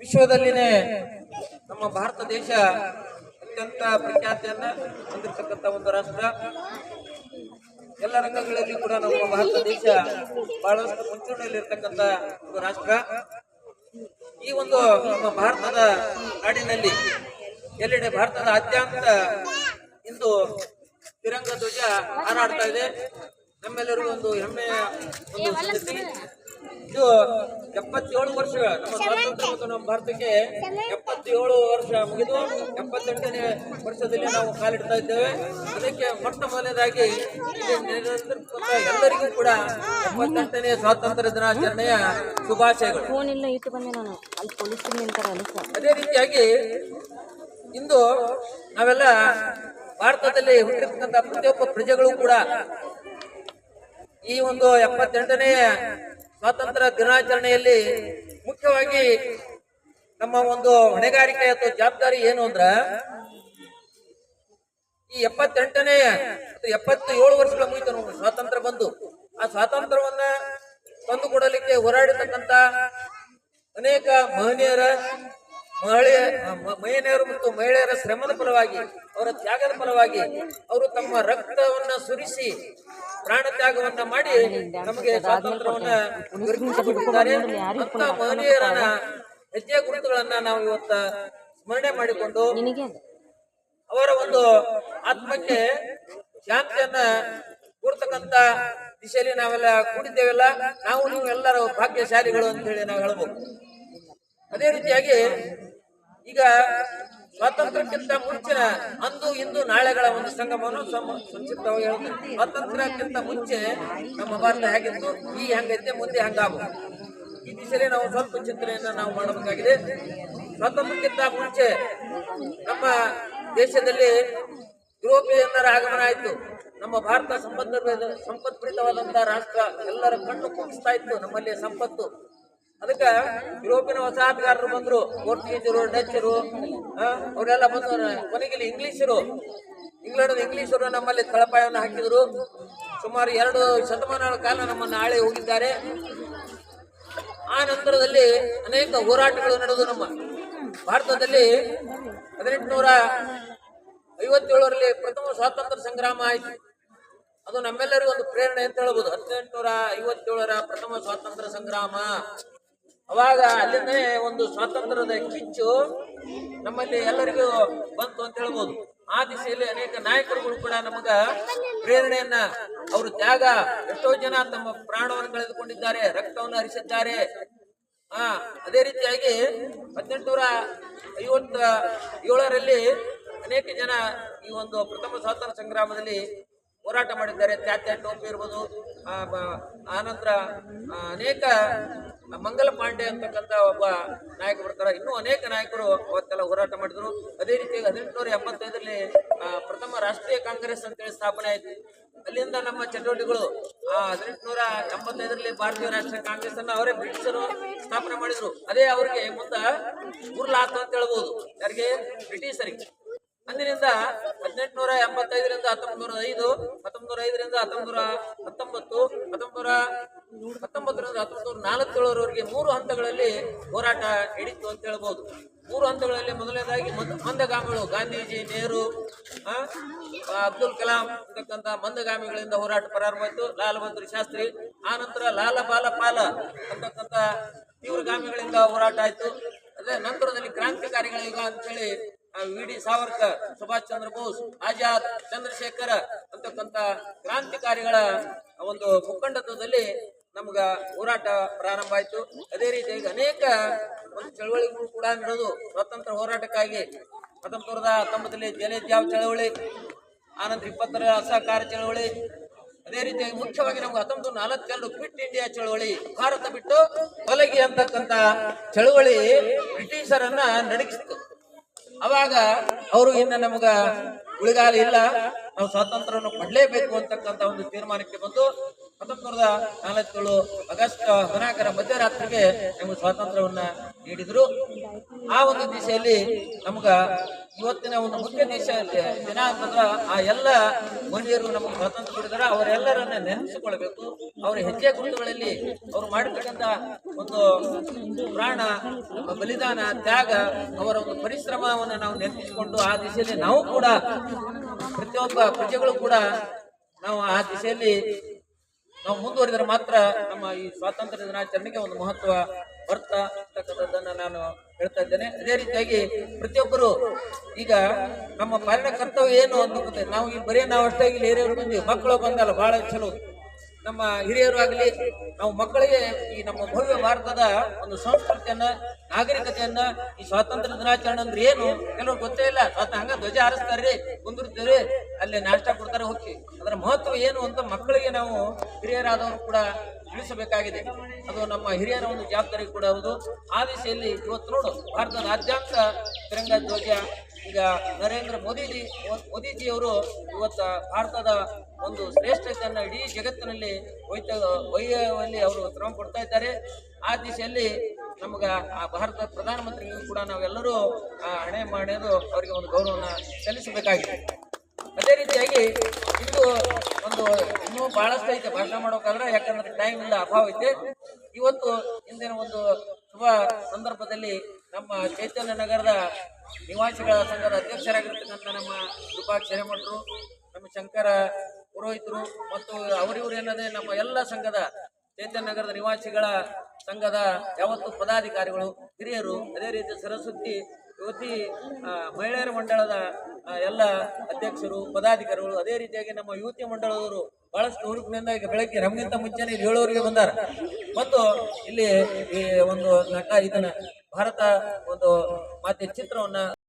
ವಿಶ್ವದಲ್ಲಿನೇ ನಮ್ಮ ಭಾರತ ದೇಶ ಅತ್ಯಂತ ಪ್ರಖ್ಯಾತಿಯನ್ನ ಹೊಂದಿರತಕ್ಕಂತ ಒಂದು ರಾಷ್ಟ್ರ. ಎಲ್ಲ ರಂಗಗಳಲ್ಲಿ ಕೂಡ ನಮ್ಮ ಭಾರತ ದೇಶ ಬಹಳಷ್ಟು ಮುಂಚೂಣಿಯಲ್ಲಿರ್ತಕ್ಕಂಥ ಒಂದು ರಾಷ್ಟ್ರ. ಈ ಒಂದು ನಮ್ಮ ಭಾರತದ ನಾಡಿನಲ್ಲಿ ಎಲ್ಲೆಡೆ ಭಾರತದ ಅತ್ಯಂತ ಇಂದು ತಿರಂಗ ಧ್ವಜ ಹಾರಾಡ್ತಾ ಇದೆ. ನಮ್ಮೆಲ್ಲರಿಗೂ ಒಂದು ಹೆಮ್ಮೆಯ ಒಂದು ಸಂಗತಿ. ಇದು ಎಪ್ಪತ್ತೇಳು ವರ್ಷ ನಮ್ಮ ಸ್ವಾತಂತ್ರ್ಯ ಮತ್ತು ನಮ್ಮ ಭಾರತಕ್ಕೆ ಎಪ್ಪತ್ತೇಳು ವರ್ಷ ಮುಗಿದು ಎಪ್ಪತ್ತೆಂಟನೇ ವರ್ಷದಲ್ಲಿ ನಾವು ಕಾಲಿಡ್ತಾ ಇದ್ದೇವೆ. ಅದಕ್ಕೆ ಮೊಟ್ಟ ಮೊದಲನೇದಾಗಿ ಎಲ್ಲರಿಗೂ ಕೂಡ ಎಪ್ಪತ್ತೆಂಟನೇ ಸ್ವಾತಂತ್ರ್ಯ ದಿನಾಚರಣೆಯ ಶುಭಾಶಯಗಳು. ಅದೇ ರೀತಿಯಾಗಿ ಇಂದು ನಾವೆಲ್ಲ ಭಾರತದಲ್ಲಿ ಹುಟ್ಟಿರ್ತಕ್ಕಂಥ ಪ್ರತಿಯೊಬ್ಬ ಪ್ರಜೆಗಳು ಕೂಡ ಈ ಒಂದು ಎಪ್ಪತ್ತೆಂಟನೇ ಸ್ವಾತಂತ್ರ್ಯ ದಿನಾಚರಣೆಯಲ್ಲಿ ಮುಖ್ಯವಾಗಿ ನಮ್ಮ ಒಂದು ಹೊಣೆಗಾರಿಕೆ ಅಥವಾ ಜವಾಬ್ದಾರಿ ಏನು ಅಂದ್ರ, ಈ ಎಪ್ಪತ್ತೆಂಟನೇ ಮತ್ತು ಎಪ್ಪತ್ತು ಏಳು ವರ್ಷಗಳ ಮುಗಿತು ನೋಡಿ ಸ್ವಾತಂತ್ರ್ಯ ಬಂದು. ಆ ಸ್ವಾತಂತ್ರ್ಯವನ್ನ ತಂದು ಕೊಡಲಿಕ್ಕೆ ಹೋರಾಡಿರ್ತಕ್ಕಂಥ ಅನೇಕ ಮಹನೀಯರ ಮಹಿಳೆಯ ಮಹಿಳೆಯರು ಮತ್ತು ಮಹಿಳೆಯರ ಶ್ರಮದ ಫಲವಾಗಿ ಅವರ ತ್ಯಾಗದ ಫಲವಾಗಿ ಅವರು ತಮ್ಮ ರಕ್ತವನ್ನ ಸುರಿಸಿ ಪ್ರಾಣ ತ್ಯಾಗವನ್ನ ಮಾಡಿ ನಮಗೆ ಸ್ವಾತಂತ್ರ್ಯವನ್ನ ದೊರಕಿಸಿಕೊಟ್ಟಿದ್ದಾರೆ ಅಂತ ಹೆಜ್ಜೆ ಗುರುತುಗಳನ್ನ ನಾವು ಇವತ್ತ ಸ್ಮರಣೆ ಮಾಡಿಕೊಂಡು ಅವರ ಒಂದು ಆತ್ಮಕ್ಕೆ ಶಾಂತಿಯನ್ನ ಕೂರ್ತಕ್ಕಂತ ದಿಶೆಯಲ್ಲಿ ನಾವೆಲ್ಲ ಕೂಡಿದ್ದೇವೆಲ್ಲ ನಾವು ನೀವು ಎಲ್ಲರೂ ಭಾಗ್ಯಶಾಲಿಗಳು ಅಂತ ಹೇಳಿ ನಾವು ಹೇಳ್ಬೋದು. ಅದೇ ರೀತಿಯಾಗಿ ಈಗ ಸ್ವಾತಂತ್ರ್ಯಕ್ಕಿಂತ ಮುಂಚಿನ ಅಂದು ಇಂದು ನಾಳೆಗಳ ಒಂದು ಸಂಗಮವನ್ನು ಸಂಕ್ಷಿಪ್ತವಾಗಿ ಹೇಳ್ತೇನೆ ಸ್ವಾತಂತ್ರ್ಯಕ್ಕಿಂತ ಮುಂಚೆ ನಮ್ಮ ಭಾರತ ಹೇಗಿತ್ತು? ಈ ಹೆಂಗೈತೆ, ಮುಂದೆ ಹಂಗಾಗ? ಈ ದಿಶೆಯಲ್ಲಿ ನಾವು ಸ್ವಲ್ಪ ಚಿಂತನೆಯನ್ನ ನಾವು ಮಾಡಬೇಕಾಗಿದೆ. ಸ್ವಾತಂತ್ರ್ಯಕ್ಕಿಂತ ಮುಂಚೆ ನಮ್ಮ ದೇಶದಲ್ಲಿ ಯುರೋಪಿಯನ್ನರ ಆಗಮನ ಆಯಿತು. ನಮ್ಮ ಭಾರತ ಸಂಬಂಧ ಸಂಪತ್ಭರಿತವಾದಂತಹ ರಾಷ್ಟ್ರ ಎಲ್ಲರ ಕಣ್ಣು ಕುಗ್ಗಿಸ್ತಾ ಇತ್ತು. ನಮ್ಮಲ್ಲಿ ಸಂಪತ್ತು. ಅದಕ್ಕೆ ಯುರೋಪಿನ ವಸಾಹತುಗಾರರು ಬಂದರು. ಪೋರ್ಚುಗೀಸರು, ಡಚ್ಚರು ಅವರೆಲ್ಲ ಬಂದು ಕೊನೆಗೆ ಇಂಗ್ಲಿಷರು. ಇಂಗ್ಲೆಂಡ್ ಇಂಗ್ಲೀಷರು ನಮ್ಮಲ್ಲಿ ತಳಪಾಯವನ್ನು ಹಾಕಿದ್ರು. ಸುಮಾರು ಎರಡು ಶತಮಾನಗಳ ಕಾಲ ನಮ್ಮನ್ನು ಆಳೆ ಹೋಗಿದ್ದಾರೆ. ಆ ನಂತರದಲ್ಲಿ ಅನೇಕ ಹೋರಾಟಗಳು ನಡೆದು ನಮ್ಮ ಭಾರತದಲ್ಲಿ ಹದಿನೆಂಟುನೂರ ಐವತ್ತೇಳರಲ್ಲಿ ಪ್ರಥಮ ಸ್ವಾತಂತ್ರ್ಯ ಸಂಗ್ರಾಮ ಆಯಿತು. ಅದು ನಮ್ಮೆಲ್ಲರಿಗೂ ಒಂದು ಪ್ರೇರಣೆ ಅಂತ ಹೇಳ್ಬೋದು. ಹದಿನೆಂಟುನೂರ ಐವತ್ತೇಳರ ಪ್ರಥಮ ಸ್ವಾತಂತ್ರ್ಯ ಸಂಗ್ರಾಮ. ಅವಾಗ ಅಲ್ಲಿಂದ ಒಂದು ಸ್ವಾತಂತ್ರ್ಯದ ಕಿಚ್ಚು ನಮ್ಮಲ್ಲಿ ಎಲ್ಲರಿಗೂ ಬಂತು ಅಂತ ಹೇಳ್ಬೋದು. ಆ ದಿಶೆಯಲ್ಲಿ ಅನೇಕ ನಾಯಕರುಗಳು ಕೂಡ ನಮಗ ಪ್ರೇರಣೆಯನ್ನ, ಅವರು ತ್ಯಾಗ ಎಷ್ಟೋ ಜನ ತಮ್ಮ ಪ್ರಾಣವನ್ನು ಕಳೆದುಕೊಂಡಿದ್ದಾರೆ, ರಕ್ತವನ್ನು ಹರಿಸಿದ್ದಾರೆ. ಆ, ಅದೇ ರೀತಿಯಾಗಿ ಹದಿನೆಂಟುನೂರ ಏಳರಲ್ಲಿ ಅನೇಕ ಜನ ಈ ಒಂದು ಪ್ರಥಮ ಸ್ವಾತಂತ್ರ್ಯ ಸಂಗ್ರಾಮದಲ್ಲಿ ಹೋರಾಟ ಮಾಡಿದ್ದಾರೆ ತ್ಯಾತ್ಯ ಟೋಪಿ ಇರ್ಬೋದು. ಆನಂತರ ಅನೇಕ ಮಂಗಲ ಪಾಂಡೆ ಅಂತಕ್ಕಂಥ ಒಬ್ಬ ನಾಯಕ ಬರ್ತಾರೆ. ಇನ್ನೂ ಅನೇಕ ನಾಯಕರು ಅವತ್ತೆಲ್ಲ ಹೋರಾಟ ಮಾಡಿದ್ರು. ಅದೇ ರೀತಿ ಹದಿನೆಂಟುನೂರ ಎಂಬತ್ತೈದರಲ್ಲಿ ಪ್ರಥಮ ರಾಷ್ಟ್ರೀಯ ಕಾಂಗ್ರೆಸ್ ಅಂತೇಳಿ ಸ್ಥಾಪನೆ ಆಯ್ತು. ಅಲ್ಲಿಂದ ನಮ್ಮ ಚಟುವಟಿಕೆಗಳು ಹದಿನೆಂಟುನೂರ ಎಂಬತ್ತೈದರಲ್ಲಿ ಭಾರತೀಯ ರಾಷ್ಟ್ರೀಯ ಕಾಂಗ್ರೆಸ್ ಅನ್ನು ಅವರೇ ಬ್ರಿಟಿಷರು ಸ್ಥಾಪನೆ ಮಾಡಿದ್ರು. ಅದೇ ಅವರಿಗೆ ಮುಂದ ಊರ್ಲಾತ ಅಂತ ಹೇಳ್ಬೋದು. ಯಾರಿಗೆ? ಬ್ರಿಟಿಷರಿಗೆ. ಅಂದಿನಿಂದ ಎಂಬತ್ತೈದರಿಂದ ಹತ್ತೊಂಬತ್ತು ನೂರ ಐದು ಹತ್ತೊಂಬತ್ತು ನೂರ ಐದರಿಂದ ಹತ್ತೊಂಬತ್ತು ನೂರ ಹತ್ತೊಂಬತ್ತು ಹತ್ತೊಂಬತ್ತು ನೂರ ಹತ್ತೊಂಬತ್ತರಿಂದ ಹತ್ತೊಂಬತ್ತು ನೂರ ನಾಲ್ಕೇಳರವರೆಗೆ ಮೂರು ಹಂತಗಳಲ್ಲಿ ಹೋರಾಟ ಹಿಡಿತು ಅಂತ ಹೇಳ್ಬೋದು. ಮೂರು ಹಂತಗಳಲ್ಲಿ ಮೊದಲನೇದಾಗಿ ಮಂದ- ಮಂದಗಾಮಿಗಳು ಗಾಂಧೀಜಿ, ನೆಹರು ಅಬ್ದುಲ್ ಕಲಾಂ ಅಂತಕ್ಕಂಥ ಮಂದಗಾಮಿಗಳಿಂದ ಹೋರಾಟ ಪ್ರಾರಂಭವಾಯಿತು. ಲಾಲ್ ಬಹದ್ದೂರ್ ಶಾಸ್ತ್ರಿ, ಆ ನಂತರ ಲಾಲ ಬಾಲ ಪಾಲ ಅಂತಕ್ಕಂಥ ತೀವ್ರಗಾಮಿಗಳಿಂದ ಹೋರಾಟ ಆಯಿತು. ಅದೇ ನಂತರದಲ್ಲಿ ಕ್ರಾಂತಿಕಾರಿಗಳ ಯುಗ ಅಂತೇಳಿ ವಿ ಡಿ ಸಾವರ್ಕರ್, ಸುಭಾಷ್ ಚಂದ್ರ ಬೋಸ್, ಆಜಾದ್, ಚಂದ್ರಶೇಖರ್ ಅಂತಕ್ಕಂಥ ಕ್ರಾಂತಿಕಾರಿಗಳ ಒಂದು ಮುಖಂಡತ್ವದಲ್ಲಿ ನಮ್ಗ ಹೋರಾಟ ಪ್ರಾರಂಭ ಆಯ್ತು. ಅದೇ ರೀತಿಯಾಗಿ ಅನೇಕ ಒಂದು ಚಳವಳಿಗಳು ಕೂಡ ನಡೆದು ಸ್ವಾತಂತ್ರ್ಯ ಹೋರಾಟಕ್ಕಾಗಿ ನೂರದ ಹತ್ತೊಂಬತ್ತರಲ್ಲಿ ಜಲೇಜಾವ್ ಚಳವಳಿ, ಆನಂತರ ಇಪ್ಪತ್ತರ ಅಸಹಕಾರ ಚಳವಳಿ. ಅದೇ ರೀತಿಯಾಗಿ ಮುಖ್ಯವಾಗಿ ನಮ್ಗೆ ಹತ್ತೊಂಬತ್ತು ನಲವತ್ತೆರಡು ಕ್ವಿಟ್ ಇಂಡಿಯಾ ಚಳವಳಿ. ಭಾರತ ಬಿಟ್ಟು ತೊಲಗಿ ಅಂತಕ್ಕಂಥ ಚಳವಳಿ ಬ್ರಿಟಿಷರನ್ನ ನಡಗಿಸಿತು. ಅವಾಗ ಅವರು ಇನ್ನು ನಮಗ ಉಳಿಗಾಲ ಇಲ್ಲ, ನಾವು ಸ್ವಾತಂತ್ರ್ಯವನ್ನು ಪಡಲೇಬೇಕು ಅಂತಕ್ಕಂಥ ಒಂದು ತೀರ್ಮಾನಕ್ಕೆ ಬಂದು ಹತ್ತೊಂಬತ್ತು ನೂರದ ನಲವತ್ತೇಳು ಆಗಸ್ಟ್ ಹದಿನಾಲ್ಕರ ಮಧ್ಯರಾತ್ರಿಗೆ ನಮಗೆ ಸ್ವಾತಂತ್ರ್ಯವನ್ನ ನೀಡಿದ್ರು. ಆ ಒಂದು ದಿಸೆಯಲ್ಲಿ ನಮಗ ಇವತ್ತಿನ ಒಂದು ಮುಖ್ಯ ದೇಶ ಅಂತಂದ್ರೆ ಆ ಎಲ್ಲ ಮಹಿಳೆಯರು ನಮಗೆ ಸ್ವಾತಂತ್ರ್ಯ ಕೊಡಿದಾರೆ ಅವರೆಲ್ಲರನ್ನ ನೆನೆಸಿಕೊಳ್ಬೇಕು. ಅವರ ಹೆಜ್ಜೆ ಗುರುತುಗಳಲ್ಲಿ ಅವ್ರು ಮಾಡಿರ್ತಕ್ಕಂಥ ಒಂದು ಪ್ರಾಣ ಬಲಿದಾನ, ತ್ಯಾಗ, ಅವರ ಒಂದು ಪರಿಶ್ರಮವನ್ನು ನಾವು ನೆನಪಿಸಿಕೊಂಡು ಆ ದಿಶೆಯಲ್ಲಿ ನಾವು ಕೂಡ ಪ್ರತಿಯೊಬ್ಬ ಪ್ರಜೆಗಳು ಕೂಡ ನಾವು ಆ ದಿಶೆಯಲ್ಲಿ ನಾವು ಮುಂದುವರಿದರೆ ಮಾತ್ರ ನಮ್ಮ ಈ ಸ್ವಾತಂತ್ರ್ಯ ದಿನಾಚರಣೆಗೆ ಒಂದು ಮಹತ್ವ ಬರ್ತಾ ಅಂತಕ್ಕಂಥದ್ದನ್ನ ನಾನು ಹೇಳ್ತಾ ಇದ್ದೇನೆ. ಅದೇ ರೀತಿಯಾಗಿ ಪ್ರತಿಯೊಬ್ಬರು ಈಗ ನಮ್ಮ ಪಾಲನ ಕರ್ತವ್ಯ ಏನು ಅಂತ ನಾವು ಈ ಬರೀ ನಾವು ಅಷ್ಟಾಗಿ ಇಲ್ಲಿ ಹಿರಿಯರು ಬಂದ್ವಿ. ಮಕ್ಕಳು ಬಂದಲ್ಲ ಬಹಳ ಚಲೋ. ನಮ್ಮ ಹಿರಿಯರು ಆಗಲಿ, ನಾವು ಮಕ್ಕಳಿಗೆ ಈ ನಮ್ಮ ಭವ್ಯ ಭಾರತದ ಒಂದು ಸಂಸ್ಕೃತಿಯನ್ನ, ನಾಗರಿಕತೆಯನ್ನ, ಈ ಸ್ವಾತಂತ್ರ್ಯ ದಿನಾಚರಣೆ ಅಂದ್ರೆ ಏನು? ಕೆಲವ್ರು ಗೊತ್ತೇ ಇಲ್ಲ. ಸ್ವತಃ ಹಂಗ ಧ್ವಜ ಹಾರಿಸ್ತಾರ್ರಿ ಕುಂದಿರ್ತೀರಿ ಅಲ್ಲಿ ನಾಷ್ಟ ಕೊಡ್ತಾರೆ ಹೋಗಿ. ಅದರ ಮಹತ್ವ ಏನು ಅಂತ ಮಕ್ಕಳಿಗೆ ನಾವು ಹಿರಿಯರಾದವರು ಕೂಡ ತಿಳಿಸಬೇಕಾಗಿದೆ. ಅದು ನಮ್ಮ ಹಿರಿಯರ ಒಂದು ಜವಾಬ್ದಾರಿ ಕೂಡ ಹೌದು ಆ ದಿಶೆಯಲ್ಲಿ ಇವತ್ತು ನೋಡು ಭಾರತದಾದ್ಯಂತ ತಿರಂಗ ಧ್ವಜ ಈಗ ನರೇಂದ್ರ ಮೋದಿಜಿ, ಮೋದಿಜಿಯವರು ಇವತ್ತು ಭಾರತದ ಒಂದು ಶ್ರೇಷ್ಠತೆಯನ್ನು ಇಡೀ ಜಗತ್ತಿನಲ್ಲಿ ಒಯ್ತ ಒಯ್ಯುವಲ್ಲಿ ಅವರು ಶ್ರಮ ಪಡ್ತಾ ಇದ್ದಾರೆ. ಆ ದಿಶೆಯಲ್ಲಿ ನಮ್ಗೆ ಆ ಭಾರತ ಪ್ರಧಾನಮಂತ್ರಿಗಳು ಕೂಡ ನಾವೆಲ್ಲರೂ ಹಣೆ ಮಾಡೋದು ಅವರಿಗೆ ಒಂದು ಗೌರವನ ಸಲ್ಲಿಸಬೇಕಾಗಿದೆ. ಅದೇ ರೀತಿಯಾಗಿ ಇಂದು ಒಂದು ಇನ್ನೂ ಭಾಳಷ್ಟು ಐತೆ ಭಾಷಣ ಮಾಡೋಕ್ಕಾದ್ರೆ, ಯಾಕಂದ್ರೆ ಟೈಮಿಂದ ಅಭಾವ ಐತೆ. ಇವತ್ತು ಇಂದಿನ ಒಂದು ಶುಭ ಸಂದರ್ಭದಲ್ಲಿ ನಮ್ಮ ಚೈತನ್ಯ ನಗರದ ನಿವಾಸಿಗಳ ಸಂಘದ ಅಧ್ಯಕ್ಷರಾಗಿರ್ತಕ್ಕಂಥ ನಮ್ಮ ಕೃಪಾಕ್ಷ ಹಿರೇಮಠರು ನಮ್ಮ ಶಂಕರ ಪುರೋಹಿತರು ಮತ್ತು ಅವರಿವರು ಏನದೆ ನಮ್ಮ ಎಲ್ಲ ಸಂಘದ ಚೈತನ್ಯ ನಗರದ ನಿವಾಸಿಗಳ ಸಂಘದ ಯಾವತ್ತು ಪದಾಧಿಕಾರಿಗಳು, ಹಿರಿಯರು, ಅದೇ ರೀತಿ ಸರಸ್ವತಿ ಯುವತಿ ಮಹಿಳೆಯರ ಮಂಡಳದ ಎಲ್ಲ ಅಧ್ಯಕ್ಷರು, ಪದಾಧಿಕಾರಿಗಳು, ಅದೇ ರೀತಿಯಾಗಿ ನಮ್ಮ ಯುವತಿ ಮಂಡಳದವರು ಬಹಳಷ್ಟು ಹುರುಪಿನಿಂದ ಈಗ ಬೆಳಗ್ಗೆ ನಮಗಿಂತ ಮುಂಚೆನೇ ಏಳುವರೆಗೆ ಬಂದಾರ. ಮತ್ತು ಇಲ್ಲಿ ಈ ಒಂದು ನಟ ಇದನ್ನ ಭಾರತ ಒಂದು ಮಾತೆ ಚಿತ್ರವನ್ನ